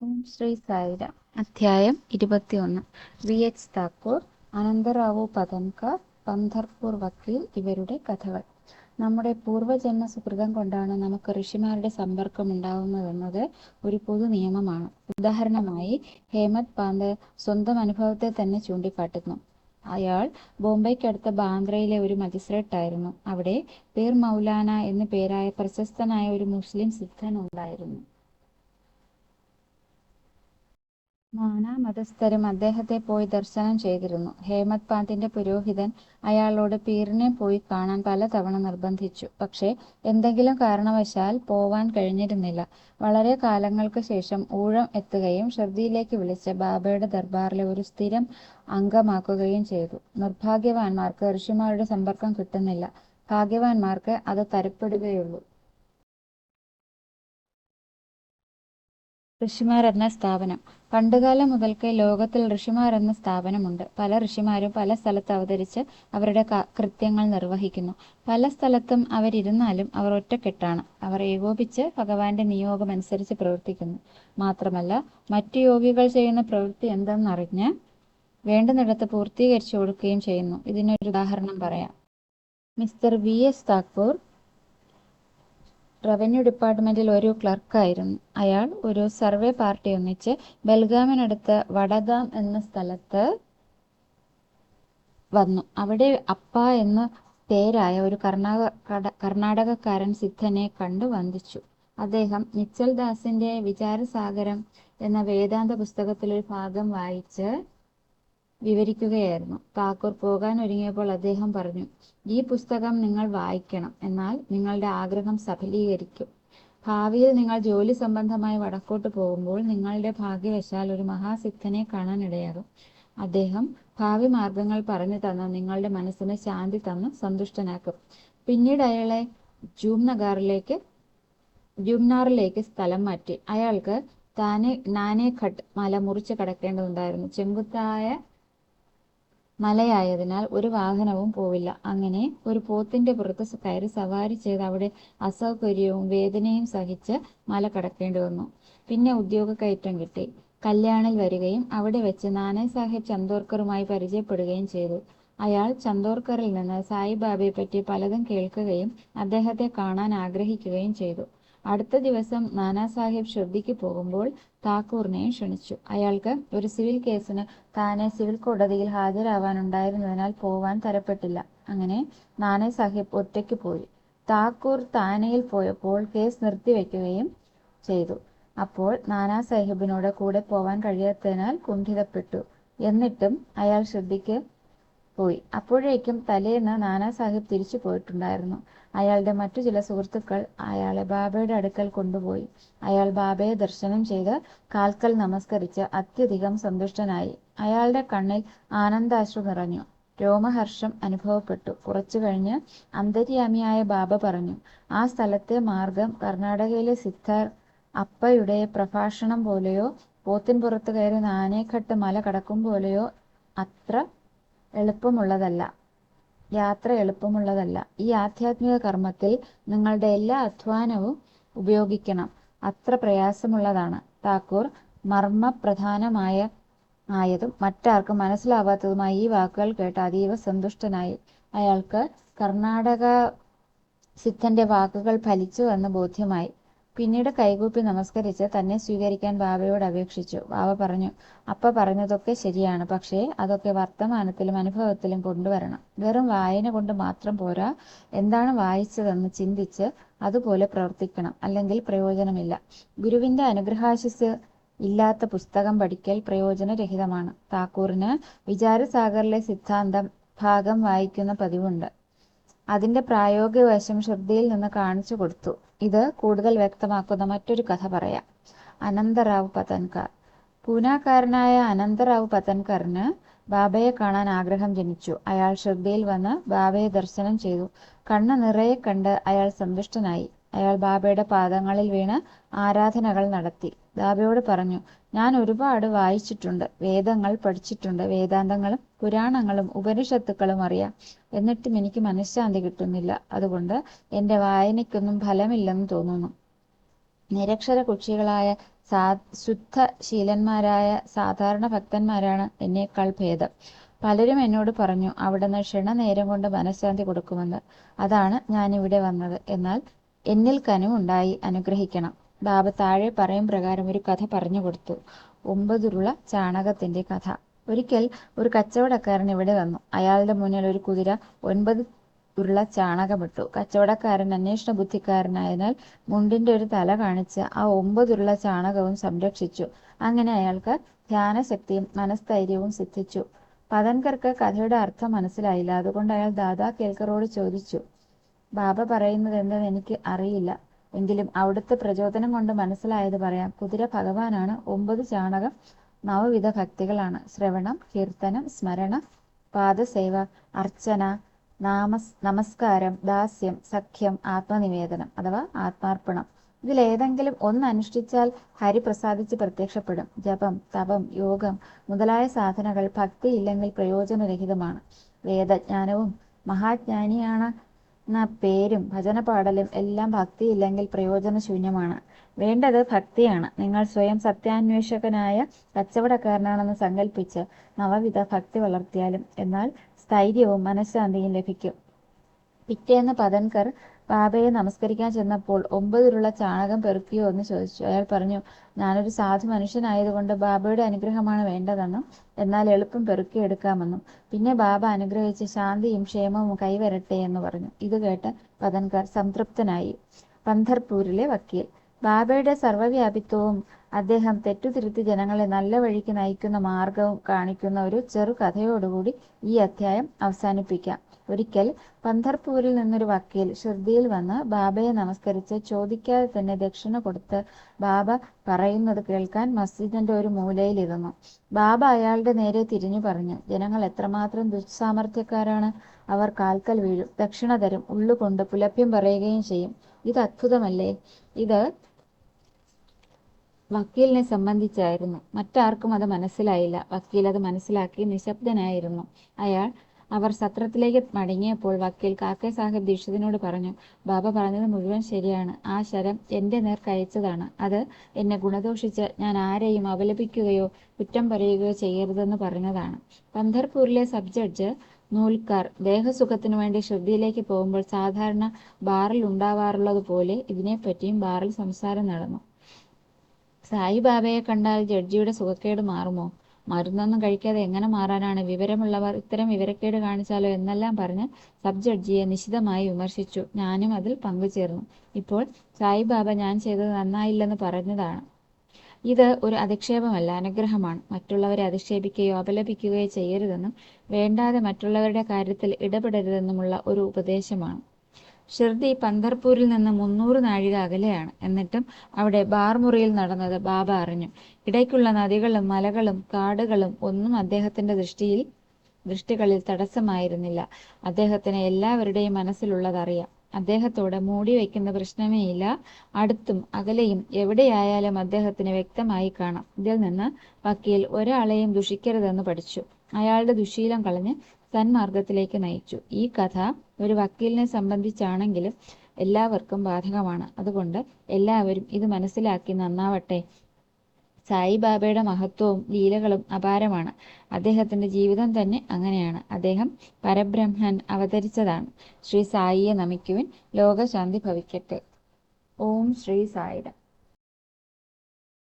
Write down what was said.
ഓം ശ്രീ സായിരാം അധ്യായം ഇരുപത്തിയൊന്ന്. V. H. Thakur Anantrao Pathankar Pandharpur വക്കീൽ ഇവരുടെ കഥകൾ. നമ്മുടെ പൂർവജന്മ സുഹൃതം കൊണ്ടാണ് നമുക്ക് ഋഷിമാരുടെ സമ്പർക്കം ഉണ്ടാവുന്നതെന്നത് ഒരു പൊതു നിയമമാണ്. ഉദാഹരണമായി ഹേമത് പാന്ത് സ്വന്തം അനുഭവത്തെ തന്നെ ചൂണ്ടിക്കാട്ടുന്നു. അയാൾ ബോംബെക്കടുത്ത ബാന്ദ്രയിലെ ഒരു മജിസ്ട്രേറ്റ് ആയിരുന്നു അവിടെ പീർ മൗലാന എന്നു പേരായ പ്രശസ്തനായ ഒരു മുസ്ലിം സിദ്ധൻ ഉണ്ടായിരുന്നു നാനാ മതസ്ഥരും അദ്ദേഹത്തെ പോയി ദർശനം ചെയ്തിരുന്നു. ഹേമത് പാന്തിന്റെ പുരോഹിതൻ അയാളോട് പീറിനെ പോയി കാണാൻ പലതവണ നിർബന്ധിച്ചു. പക്ഷേ എന്തെങ്കിലും കാരണവശാൽ പോവാൻ കഴിഞ്ഞിരുന്നില്ല. വളരെ കാലങ്ങൾക്ക് ശേഷം ഊഴം എത്തുകയും ഷർദിയിലേക്ക് വിളിച്ച ബാബയുടെ ദർബാറിലെ ഒരു സ്ഥിരം അംഗമാക്കുകയും ചെയ്തു. നിർഭാഗ്യവാന്മാർക്ക് ഋഷിമാരുടെ സമ്പർക്കം കിട്ടുന്നില്ല. ഭാഗ്യവാന്മാർക്ക് അത് തരപ്പെടുകയുള്ളൂ. ഋഷിമാർ എന്ന സ്ഥാപനം. പണ്ടുകാലം മുതൽക്കേ ലോകത്തിൽ ഋഷിമാർ എന്ന സ്ഥാപനമുണ്ട്. പല ഋഷിമാരും പല സ്ഥലത്ത് അവതരിച്ച് അവരുടെ കൃത്യങ്ങൾ നിർവഹിക്കുന്നു. പല സ്ഥലത്തും അവരിരുന്നാലും അവർ ഒറ്റക്കെട്ടാണ്. അവർ ഏകോപിച്ച് ഭഗവാന്റെ നിയോഗം അനുസരിച്ച് പ്രവർത്തിക്കുന്നു. മാത്രമല്ല മറ്റു യോഗികൾ ചെയ്യുന്ന പ്രവൃത്തി എന്തെന്നറിഞ്ഞ് വേണ്ടുന്നിടത്ത് പൂർത്തീകരിച്ചു കൊടുക്കുകയും ചെയ്യുന്നു. ഇതിനൊരു ഉദാഹരണം പറയാം. Mister V S Thakur revenue ഡിപ്പാർട്ട്മെന്റിൽ ഒരു ക്ലർക്കായിരുന്നു അയാൾ ഒരു സർവേ പാർട്ടി ഒന്നിച്ച് ബൽഗാമിനടുത്ത് വടഗാം എന്ന സ്ഥലത്ത് വന്നു. അവിടെ അപ്പ എന്ന പേരായ ഒരു കർണാടക കർണാടകക്കാരൻ സിദ്ധനെ കണ്ടു വന്ദിച്ചു. അദ്ദേഹം മിച്ചൽ ദാസിന്റെ വിചാരസാഗരം എന്ന വേദാന്ത പുസ്തകത്തിലൊരു ഭാഗം വായിച്ച് വിവരിക്കുകയായിരുന്നു. താക്കൂർ പോകാൻ ഒരുങ്ങിയപ്പോൾ അദ്ദേഹം പറഞ്ഞു ഈ പുസ്തകം നിങ്ങൾ വായിക്കണം എന്നാൽ നിങ്ങളുടെ ആഗ്രഹം സഫലീകരിക്കും. ഭാവിയിൽ നിങ്ങൾ ജോലി സംബന്ധമായി വടക്കോട്ട് പോകുമ്പോൾ നിങ്ങളുടെ ഭാഗ്യവശാൽ ഒരു മഹാസിദ്ധനെ കാണാനിടയാകും അദ്ദേഹം ഭാവി മാർഗങ്ങൾ പറഞ്ഞു തന്ന് നിങ്ങളുടെ മനസ്സിനെ ശാന്തി തന്ന് സന്തുഷ്ടനാക്കും. പിന്നീട് അയാളെ ജൂംനഗറിലേക്ക് ജൂംനാറിലേക്ക് സ്ഥലം മാറ്റി. അയാൾക്ക് താനെ നാനേഘട്ട് മല മുറിച്ച് കടക്കേണ്ടതുണ്ടായിരുന്നു. ചെങ്കുത്തായ മലയായതിനാൽ ഒരു വാഹനവും പോവില്ല. അങ്ങനെ ഒരു പോത്തിന്റെ പുറത്ത് കയറി സവാരി ചെയ്ത് അവിടെ അസൗകര്യവും വേദനയും സഹിച്ച് മല കടക്കേണ്ടി വന്നു. പിന്നെ ഉദ്യോഗ കയറ്റം കിട്ടി. കല്യാണിൽ വരികയും അവിടെ വെച്ച് നാനേ സാഹിബ് ചന്തോർക്കറുമായി പരിചയപ്പെടുകയും ചെയ്തു. അയാൾ ചന്തോർക്കറിൽ നിന്ന് സായിബാബയെ പറ്റി പലതും കേൾക്കുകയും അദ്ദേഹത്തെ കാണാൻ ആഗ്രഹിക്കുകയും ചെയ്തു. അടുത്ത ദിവസം നാനാസാഹിബ് ഷിർദിക്ക് പോകുമ്പോൾ താക്കൂറിനെയും ക്ഷണിച്ചു. അയാൾക്ക് ഒരു സിവിൽ കേസിന് താനെ സിവിൽ കോടതിയിൽ ഹാജരാവാനുണ്ടായിരുന്നതിനാൽ പോവാൻ തരപ്പെട്ടില്ല. അങ്ങനെ നാനാസാഹിബ് ഒറ്റയ്ക്ക് പോയി. താക്കൂർ താനയിൽ പോയപ്പോൾ കേസ് നിർത്തിവെക്കുകയും ചെയ്തു. അപ്പോൾ നാനാസാഹിബിനോട് കൂടെ പോവാൻ കഴിയാത്തതിനാൽ കുണ്ഠിതപ്പെട്ടു. എന്നിട്ടും അയാൾ ഷിർദിക്ക് പോയി. അപ്പോഴേക്കും തലേന്ന് നാനാ സാഹിബ് തിരിച്ചു പോയിട്ടുണ്ടായിരുന്നു. അയാളുടെ മറ്റു ചില സുഹൃത്തുക്കൾ അയാളെ ബാബയുടെ അടുക്കൽ കൊണ്ടുപോയി. അയാൾ ബാബയെ ദർശനം ചെയ്ത് കാൽക്കൽ നമസ്കരിച്ച് അത്യധികം സന്തുഷ്ടനായി. അയാളുടെ കണ്ണിൽ ആനന്ദാശ്രു നിറഞ്ഞു. രോമഹർഷം അനുഭവപ്പെട്ടു. കുറച്ചു കഴിഞ്ഞ് അന്തര്യാമിയായ ബാബ പറഞ്ഞു ആ സ്ഥലത്തെ മാർഗം കർണാടകയിലെ സിദ്ധാർ അപ്പയുടെ പ്രഭാഷണം പോലെയോ പോത്തിൻപുറത്ത് കയറി നാനേഘട്ട് മല കടക്കും പോലെയോ അത്ര എളുപ്പമുള്ളതല്ല. യാത്ര എളുപ്പമുള്ളതല്ല. ഈ ആധ്യാത്മിക കർമ്മത്തിൽ നിങ്ങളുടെ എല്ലാ അധ്വാനവും ഉപയോഗിക്കണം. അത്ര പ്രയാസമുള്ളതാണ്. താക്കൂർ മർമ്മപ്രധാനമായ ആയതും മറ്റാർക്കും മനസ്സിലാവാത്തതുമായ ഈ വാക്കുകൾ കേട്ട് അതീവ സന്തുഷ്ടനായി. അയാൾക്ക് കർണാടക സിദ്ധന്റെ വാക്കുകൾ ഫലിച്ചു എന്ന് ബോധ്യമായി. പിന്നീട് കൈകൂപ്പി നമസ്കരിച്ച് തന്നെ സ്വീകരിക്കാൻ ബാബയോട് അപേക്ഷിച്ചു. ബാബ പറഞ്ഞു അപ്പ പറഞ്ഞതൊക്കെ ശരിയാണ് പക്ഷേ അതൊക്കെ വർത്തമാനത്തിലും അനുഭവത്തിലും കൊണ്ടുവരണം. വെറും വായന കൊണ്ട് മാത്രം പോരാ. എന്താണ് വായിച്ചതെന്ന് ചിന്തിച്ച് അതുപോലെ പ്രവർത്തിക്കണം. അല്ലെങ്കിൽ പ്രയോജനമില്ല. ഗുരുവിന്റെ അനുഗ്രഹാശിസ് ഇല്ലാത്ത പുസ്തകം പഠിക്കൽ പ്രയോജനരഹിതമാണ്. താക്കൂറിന് വിചാരസാഗറിലെ സിദ്ധാന്തം ഭാഗം വായിക്കുന്ന പതിവുണ്ട്. അതിന്റെ പ്രായോഗിക വശം ശ്രദ്ധയിൽ നിന്ന് കാണിച്ചു കൊടുത്തു. ഇത് കൂടുതൽ വ്യക്തമാക്കുന്ന മറ്റൊരു കഥ പറയാം. അനന്തറാവ് പതൻകർ. പൂനാക്കാരനായ അനന്തറാവ് പതൻകറിന് ബാബയെ കാണാൻ ആഗ്രഹം ജനിച്ചു. അയാൾ ശ്രദ്ധയിൽ വന്ന് ബാബയെ ദർശനം ചെയ്തു. കണ്ണ് നിറയെ കണ്ട് അയാൾ സന്തുഷ്ടനായി. അയാൾ ബാബയുടെ പാദങ്ങളിൽ വീണ് ആരാധനകൾ നടത്തി. ബാബയോട് പറഞ്ഞു ഞാൻ ഒരുപാട് വായിച്ചിട്ടുണ്ട്. വേദങ്ങൾ പഠിച്ചിട്ടുണ്ട്. വേദാന്തങ്ങളും പുരാണങ്ങളും ഉപനിഷത്തുക്കളും അറിയാം. എന്നിട്ടും എനിക്ക് മനഃശാന്തി കിട്ടുന്നില്ല. അതുകൊണ്ട് എന്റെ വായനയ്ക്കൊന്നും ഫലമില്ലെന്ന് തോന്നുന്നു. നിരക്ഷര കുക്ഷികളായ സാ ശുദ്ധശീലന്മാരായ സാധാരണ ഭക്തന്മാരാണ് എന്നേക്കാൾ ഭേദം. പലരും എന്നോട് പറഞ്ഞു അവിടുന്ന് ക്ഷണനേരം കൊണ്ട് മനഃശാന്തി കൊടുക്കുമെന്ന്. അതാണ് ഞാൻ ഇവിടെ വന്നത്. എന്നാൽ എന്നിൽ കനുവുണ്ടായി അനുഗ്രഹിക്കണം. ബാബ താഴെ പറയും പ്രകാരം ഒരു കഥ പറഞ്ഞു കൊടുത്തു. ഒമ്പതുരുള ചാണകത്തിന്റെ കഥ. ഒരിക്കൽ ഒരു കച്ചവടക്കാരൻ ഇവിടെ വന്നു. അയാളുടെ മുന്നിൽ ഒരു കുതിര ഒൻപത് ഉരുള ചാണകമിട്ടു. കച്ചവടക്കാരൻ അന്വേഷണ ബുദ്ധിക്കാരനായതിനാൽ മുണ്ടിന്റെ ഒരു തല കാണിച്ച് ആ ഒമ്പതുരുള ചാണകവും സംരക്ഷിച്ചു. അങ്ങനെ അയാൾക്ക് ധ്യാനശക്തിയും മനസ്ഥൈര്യവും സിദ്ധിച്ചു. പതൻകർക്ക് കഥയുടെ അർത്ഥം മനസ്സിലായില്ല. അതുകൊണ്ട് അയാൾ ദാദാ കേൽക്കറോട് ചോദിച്ചു. ബാബ പറയുന്നത് എന്തെന്ന് എനിക്ക് അറിയില്ല. എങ്കിലും അവിടുത്തെ പ്രചോദനം കൊണ്ട് മനസ്സിലായത് പറയാം. കുതിര ഭഗവാനാണ്. ഒമ്പത് ചാണകം നവവിധ ഭക്തികളാണ്. ശ്രവണം കീർത്തനം സ്മരണ പാദസേവ അർച്ചന നാമസ് നമസ്കാരം ദാസ്യം സഖ്യം ആത്മനിവേദനം അഥവാ ആത്മാർപ്പണം. ഇതിലേതെങ്കിലും ഒന്ന് അനുഷ്ഠിച്ചാൽ ഹരി പ്രസാദിച്ച് പ്രത്യക്ഷപ്പെടും. ജപം തപം യോഗം മുതലായ സാധനകൾ ഭക്തി ഇല്ലെങ്കിൽ പ്രയോജനരഹിതമാണ്. വേദജ്ഞാനവും മഹാജ്ഞാനിയാണ് എന്ന പേരും ഭജന പാടലും എല്ലാം ഭക്തിയില്ലെങ്കിൽ പ്രയോജനശൂന്യമാണ്. വേണ്ടത് ഭക്തിയാണ്. നിങ്ങൾ സ്വയം സത്യാന്വേഷകനായ കച്ചവടക്കാരനാണെന്ന് സങ്കല്പിച്ച് നവവിധ ഭക്തി വളർത്തിയാലും എന്നാൽ സ്ഥൈര്യവും മനഃശാന്തിയും ലഭിക്കും. പിറ്റേന്ന് പതൻകർ ബാബയെ നമസ്കരിക്കാൻ ചെന്നപ്പോൾ ഒമ്പതിലുള്ള ചാണകം പെറുക്കിയോ എന്ന് ചോദിച്ചു. അയാൾ പറഞ്ഞു ഞാനൊരു സാധു മനുഷ്യനായതുകൊണ്ട് ബാബയുടെ അനുഗ്രഹമാണ് വേണ്ടതെന്നും എന്നാൽ എളുപ്പം പെറുക്കിയെടുക്കാമെന്നും പിന്നെ ബാബ അനുഗ്രഹിച്ച് ശാന്തിയും ക്ഷേമവും കൈവരട്ടെ എന്ന് പറഞ്ഞു. ഇത് കേട്ട് പതൻകർ സംതൃപ്തനായി. പന്ധർപൂരിലെ വക്കീൽ. ബാബയുടെ സർവവ്യാപിത്വവും അദ്ദേഹം തെറ്റുതിരുത്തി ജനങ്ങളെ നല്ല വഴിക്ക് നയിക്കുന്ന മാർഗവും കാണിക്കുന്ന ഒരു ചെറു കഥയോടുകൂടി ഈ അധ്യായം അവസാനിപ്പിക്കാം. ഒരിക്കൽ പന്ധർപൂരിൽ നിന്നൊരു വക്കീൽ ഷിർദിയിൽ വന്ന് ബാബയെ നമസ്കരിച്ച് ചോദിക്കാതെ തന്നെ ദക്ഷിണ കൊടുത്ത് ബാബ പറയുന്നത് കേൾക്കാൻ മസ്ജിദിന്റെ ഒരു മൂലയിൽ ഇരുന്നു. ബാബ അയാളുടെ നേരെ തിരിഞ്ഞു പറഞ്ഞു ജനങ്ങൾ എത്രമാത്രം ദുസ്സാമർഥ്യക്കാരാണ്. അവർ കാൽക്കൽ വീഴും ദക്ഷിണ തരും ഉള്ളുകൊണ്ട് പുലഭ്യം പറയുകയും ചെയ്യും. ഇത് അത്ഭുതമല്ലേ? ഇത് വക്കീലിനെ സംബന്ധിച്ചായിരുന്നു. മറ്റാർക്കും അത് മനസ്സിലായില്ല. വക്കീൽ അത് മനസ്സിലാക്കി നിശബ്ദനായിരുന്നു. അയാൾ അവർ സത്രത്തിലേക്ക് മടങ്ങിയപ്പോൾ വക്കീൽ കാക്കെ സാഹിബ് ദീക്ഷിതിനോട് പറഞ്ഞു ബാബ പറഞ്ഞത് മുഴുവൻ ശരിയാണ്. ആ ശരം എന്റെ നേർ കയച്ചതാണ്. അത് എന്നെ ഗുണദോഷിച്ച് ഞാൻ ആരെയും അപലപിക്കുകയോ കുറ്റം പറയുകയോ ചെയ്യരുതെന്ന് പറഞ്ഞതാണ്. പന്തർപൂരിലെ സബ് ജഡ്ജ് നൂൽക്കാർ ദേഹസുഖത്തിനു വേണ്ടി ശ്രദ്ധയിലേക്ക് പോകുമ്പോൾ സാധാരണ ബാറിൽ ഉണ്ടാവാറുള്ളത് പോലെ ഇതിനെപ്പറ്റിയും ബാറിൽ സംസാരം നടന്നു. സായിബാബയെ കണ്ടാൽ ജഡ്ജിയുടെ സുഖക്കേട് മാറുമോ? മരുന്നൊന്നും കഴിക്കാതെ എങ്ങനെ മാറാനാണ് വിവരമുള്ളവർ ഇത്തരം വിവരക്കേട് കാണിച്ചാലോ എന്നെല്ലാം പറഞ്ഞ് സബ് ജഡ്ജിയെ നിശിതമായി വിമർശിച്ചു. ഞാനും അതിൽ പങ്കുചേർന്നു. ഇപ്പോൾ സായിബാബ ഞാൻ ചെയ്തത് നന്നായില്ലെന്ന് പറഞ്ഞതാണ്. ഇത് ഒരു അധിക്ഷേപമല്ല അനുഗ്രഹമാണ്. മറ്റുള്ളവരെ അധിക്ഷേപിക്കുകയോ അപലപിക്കുകയോ ചെയ്യരുതെന്നും വേണ്ടാതെ മറ്റുള്ളവരുടെ കാര്യത്തിൽ ഇടപെടരുതെന്നുമുള്ള ഒരു ഉപദേശമാണ്. ഷിർദി പന്തർപൂരിൽ നിന്ന് മുന്നൂറ് നാഴിക അകലെയാണ്. എന്നിട്ടും അവിടെ ബാർമുറിയിൽ നടന്നത് ബാബ അറിഞ്ഞു. ഇടയ്ക്കുള്ള നദികളും മലകളും കാടുകളും ഒന്നും അദ്ദേഹത്തിന്റെ ദൃഷ്ടിയിൽ ദൃഷ്ടികളിൽ തടസ്സമായിരുന്നില്ല. അദ്ദേഹത്തിന് എല്ലാവരുടെയും മനസ്സിലുള്ളതറിയാം. അദ്ദേഹത്തോട് മൂടി വയ്ക്കുന്ന പ്രശ്നമേയില്ല അടുത്തും അകലെയും എവിടെയായാലും അദ്ദേഹത്തിന് വ്യക്തമായി കാണാം. ഇതിൽ നിന്ന് വക്കീൽ ഒരാളെയും ദുഷിക്കരുതെന്ന് പഠിച്ചു. അയാളുടെ ദുശീലം കളഞ്ഞ് സന്മാർഗത്തിലേക്ക് നയിച്ചു. ഈ കഥ ഒരു വക്കീലിനെ സംബന്ധിച്ചാണെങ്കിലും എല്ലാവർക്കും ബാധകമാണ്. അതുകൊണ്ട് എല്ലാവരും ഇത് മനസ്സിലാക്കി നന്നാവട്ടെ. സായിബാബയുടെ മഹത്വവും ലീലകളും അപാരമാണ്. അദ്ദേഹത്തിന്റെ ജീവിതം തന്നെ അങ്ങനെയാണ്. അദ്ദേഹം പരബ്രഹ്മൻ അവതരിച്ചതാണ്. ശ്രീ സായിയെ നമിക്കുവിൻ ലോകശാന്തി ഭവിക്കട്ടെ. ഓം ശ്രീ സായിരം